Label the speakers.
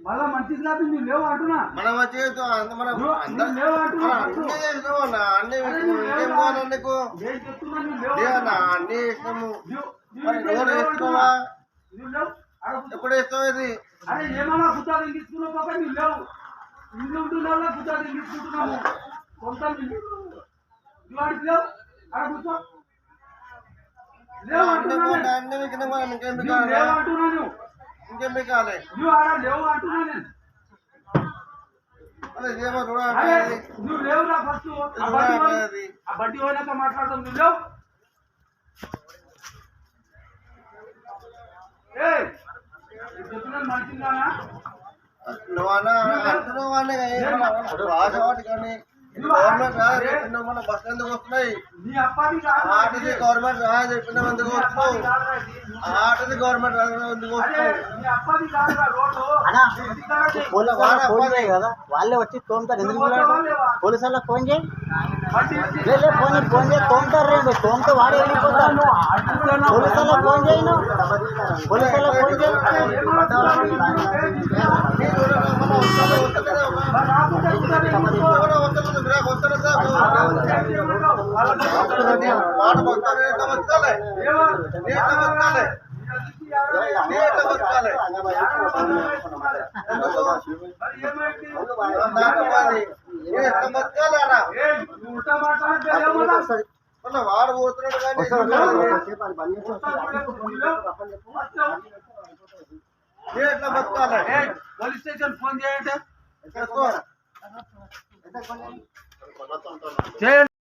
Speaker 1: మళ్ళీ
Speaker 2: మంచిది కాదు నువ్వు లేవు. అంటున్నా.
Speaker 1: మనం
Speaker 2: లేవు అంటున్నా
Speaker 1: అన్నీ అన్న
Speaker 2: కూర్చో.
Speaker 1: ఎప్పుడు వేస్తావు ఇది?
Speaker 2: అరే ఏమన్నా గుత్తా తెంగించుకున్నావు పాప? నువ్వు లేవు. ఇల్లు ఉంటున్నావు గుత్తా తెంగించుకుంటున్నాము కొంత ఇవాడికి లేవు ఆడ కూర్చో. లేవు
Speaker 1: అన్నీ
Speaker 2: అంటున్నా.
Speaker 1: అన్నీ
Speaker 2: నువ్వు లేవు అంటున్నా నువ్వు
Speaker 1: ఇంకేం కావాలి
Speaker 2: నువ్వు ఆడ లేవు అంటున్నా నేను నువ్వు లేవురా ఫస్ట్. ఆ బడ్డీ పోయినాక మాట్లాడదాం నువ్వు లేవు. ఏయ్ చెప్పిన మంచిదానా
Speaker 1: నువ్వన్నా అంటున్నావు అనే భాష వాటి కానీ గవర్నమెంట్ రాదు చెప్పిన మన బస్ ఎందుకు వస్తున్నాయి? గవర్నమెంట్ రాదు చెప్పిన ఎందుకు వస్తున్నావు. ఆటది గవర్నమెంట్ ఎందుకు వస్తున్నావు?
Speaker 2: కాదు.
Speaker 3: వాళ్ళే వచ్చి తోముతారు. ఎందుకు పోలీసు వాళ్ళకి ఫోన్ చేయి. ఫోన్ ఫోన్ చేయి. తోముతారు రేపు తోమితే వాడే వెళ్ళిపోతాడు. పోలీసు వాళ్ళకి ఫోన్ చేయి నువ్వు. పోలీసు వాళ్ళకి ఫోన్ చేయి.
Speaker 1: మరి, నీ ఎట్లా బతకాలి ఆడ?
Speaker 2: ఏయ్, నువ్వు ఉల్టా మాట్లాడితే ఏమన్నా?
Speaker 1: మళ్ళా వాడు పోతున్నాడు కానీ నీ ఎట్లా బతకాలి
Speaker 2: ఏయ్, పోలీస్ స్టేషన్ ఫోన్ చేయండి
Speaker 1: చేసుకో.
Speaker 2: చేయండి